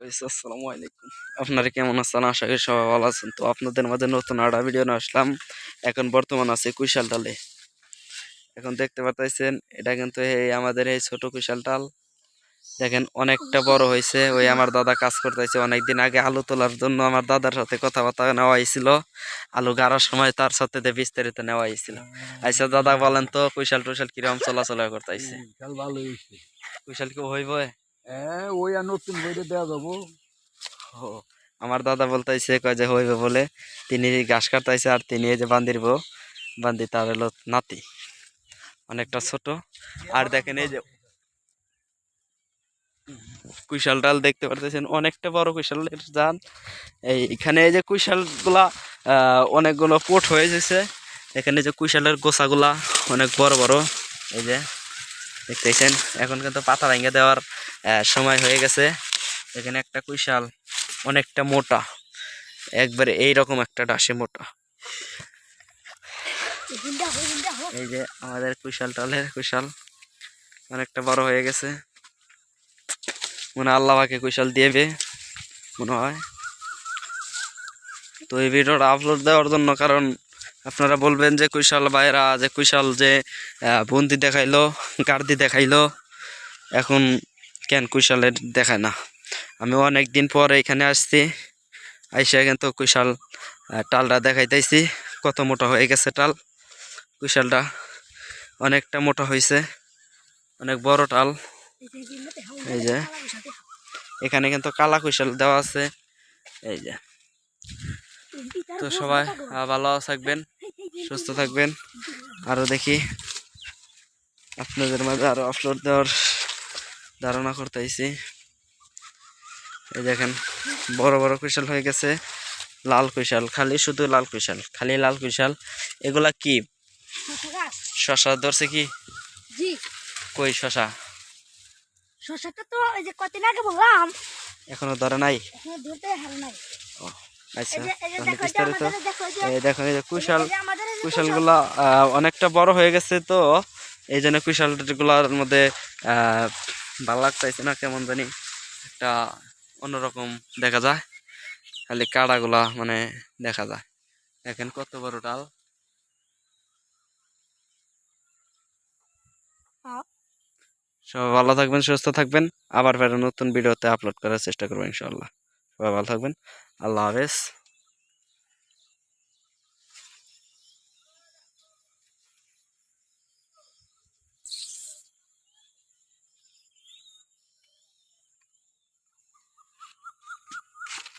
আসসালামু আলাইকুম। আপনারা কেমন আছেন? আশা করি সবাই ভালো আছেন। তো আপনাদের মাঝে নতুন আড়া ভিডিও নিয়ে আসলাম। এখন বর্তমান আছে কুইশাল ডালে। এখন দেখতে পারতেছেন এটা কিন্তু এই আমাদের এই ছোট কুইশাল ডাল। দেখেন অনেকটা বড় হয়েছে ওই আমার দাদা কাজ করতেছে। অনেকদিন আগে আলু তোলার জন্য আমার দাদার সাথে কথাবার্তা নেওয়া হয়েছিল। আলু গাড়ার সময় তার সাথে বিস্তারিত নেওয়া হয়েছিল। আচ্ছা দাদা বলেন তো কুইশাল টুইশাল কীরকম চলাচল করতেছে? কুইশাল কি হইব হ্যাঁ ওই আর নতুন দেওয়া যাব। আমার দাদা বলতেছে কয় যে হইবে বলে তিনি ঘাস কাটাইছে আর তিনি এই যে বান্দির বউ বান্দি তার হলো নাতি অনেকটা ছোট। আর দেখেন এই যে কুইশাল ডাল দেখতে পারতেছেন অনেকটা বড় কুইশালের এই এখানে এই যে কুইশালগুলা আহ, অনেকগুলো পোট হয়ে গেছে। এখানে যে কুইশালের গোছাগুলা অনেক বড় বড় এই যে দেখতেছেন এখন কিন্তু পাতা ভেঙে দেওয়ার সময় হয়ে গেছে। এখানে একটা কুইশাল, অনেকটা মোটা। একবারে এইরকম একটা ডাসে মোটা। এই যে আমাদের কুশাল টালের কুশাল অনেকটা বড় হয়ে গেছে। মনে আল্লাহ পাকে কুশাল দিয়েবে, মনে হয়। তো এই ভিডিওটা আপলোড দেওয়ার জন্য কারণ আপনারা বলবেন যে কুশাল ভাইরা, যে কুশাল যে বন্দি দেখাইলো, গার্দি দেখাইলো, এখন কেন কুশালের দেখায় না? আমি অনেক দিন পর এখানে আসছি, আইসা কিন্তু কুশাল টালটা দেখাইতেছি, কত মোটা হয়ে গেছে টাল। কুশালটা অনেকটা মোটা হয়েছে অনেক বড় টাল। এই যে, এখানে কিন্তু কালা কুশাল দেওয়া আছে। এই যে, তো সবাই ভালো থাকবেন, সুস্থ থাকবেন। আরও দেখি, আপনাদের মাঝে আরও আপলোড দেওয়ার ধারণা করতেছি। এই দেখেন বড় বড় কুশাল হয়ে গেছে লাল কুশাল খালি শুধু লাল কুশাল খালি লাল কুশাল। এগুলা কি? শশা ধরছে কি? কই শশা? তো যে আগে বললাম এখনও ধরে নাই? আচ্ছা বিস্তারিত দেখো এই যে কুশাল কুশালগুলা অনেকটা বড় হয়ে গেছে তো এই জন্য কুশালগুলার মধ্যে আহ, ভালো লাগতেছে না কেমন জানি একটা অন্যরকম দেখা যায়। খালি কাড়াগুলা মানে দেখা যায়। দেখেন কত বড় ডাল। হ্যাঁ। সবাই ভালো থাকবেন সুস্থ থাকবেন। আবার ফের নতুন ভিডিওতে আপলোড করার চেষ্টা করব ইনশাল্লাহ সবাই ভালো থাকবেন। আল্লাহ হাফেজ।